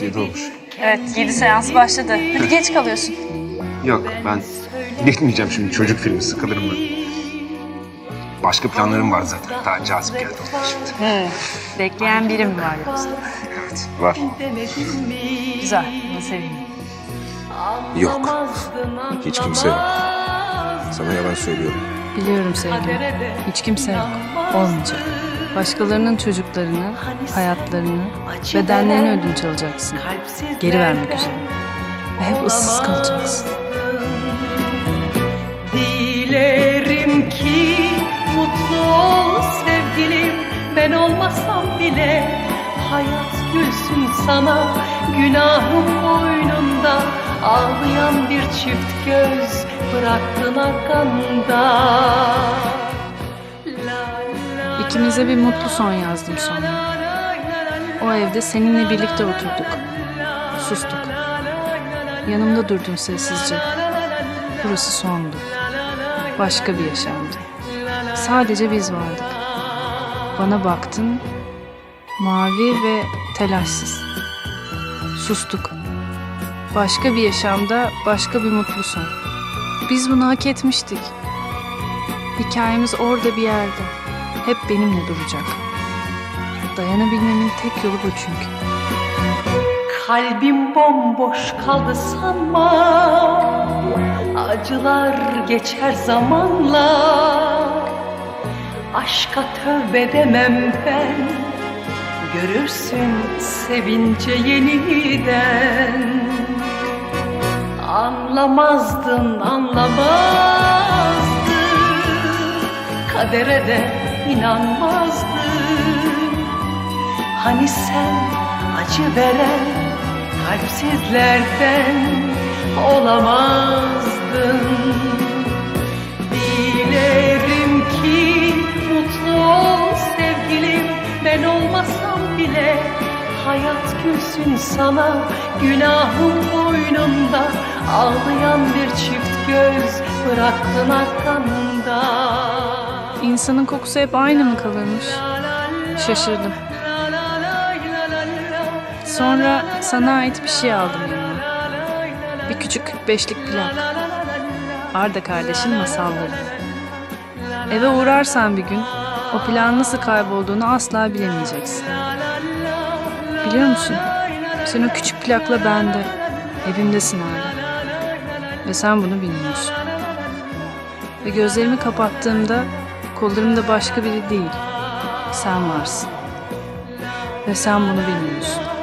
7 olmuş. Evet, 7 seansı başladı. Hadi geç kalıyorsun. Yok ben gitmeyeceğim şimdi çocuk filmi sıkılırım ben. Başka planlarım var zaten. Daha cazip geldi onlar şimdi. Bekleyen biri mi var yoksa? Evet var. Güzel, buna sevindim. Yok. Hiç kimse yok. Sana yalan söylüyorum. Biliyorum sevgilim. Hiç kimse yok. Olmayacak. Başkalarının çocuklarını, hayatlarını, bedenlerini ödünç alacaksın. Geri vermek üzere. Ve hep ıssız kalacaksın. Dilerim ki mutlu ol sevgilim Ben olmasam bile hayat gülsün sana Günahım boynunda ağlayan bir çift göz Bıraktın arkanda İkimize bir mutlu son yazdım sonra. O evde seninle birlikte oturduk. Sustuk. Yanımda durdun sessizce. Burası sondu. Başka bir yaşamdı. Sadece biz vardık. Bana baktın. Mavi ve telaşsız. Sustuk. Başka bir yaşamda başka bir mutlu son. Biz bunu hak etmiştik. Hikayemiz orada bir yerde. Hep benimle duracak. Dayanabilmemin tek yolu bu çünkü. Kalbim bomboş kaldı sanma Acılar geçer zamanla Aşka tövbe demem ben Görürsün sevince yeniden. Anlamazdın anlamazdın. Kadere de inanmazdın. Hani sen acı veren kalpsizlerden olamazdın Hayat gülsün sana günahım boynumda Ağlayan bir çift göz bıraktın arkanda İnsanın kokusu hep aynı mı kalırmış? Şaşırdım. Sonra sana ait bir şey aldım yanıma. Bir küçük 45'lik plak. Arda kardeşin masalları. Eve uğrarsan bir gün o plağın nasıl kaybolduğunu asla bilemeyeceksin. Biliyor musun? Sen o küçük plakla bende. Evimdesin hala. Ve sen bunu bilmiyorsun. Ve gözlerimi kapattığımda kollarımda başka biri değil. Sen varsın. Ve sen bunu bilmiyorsun.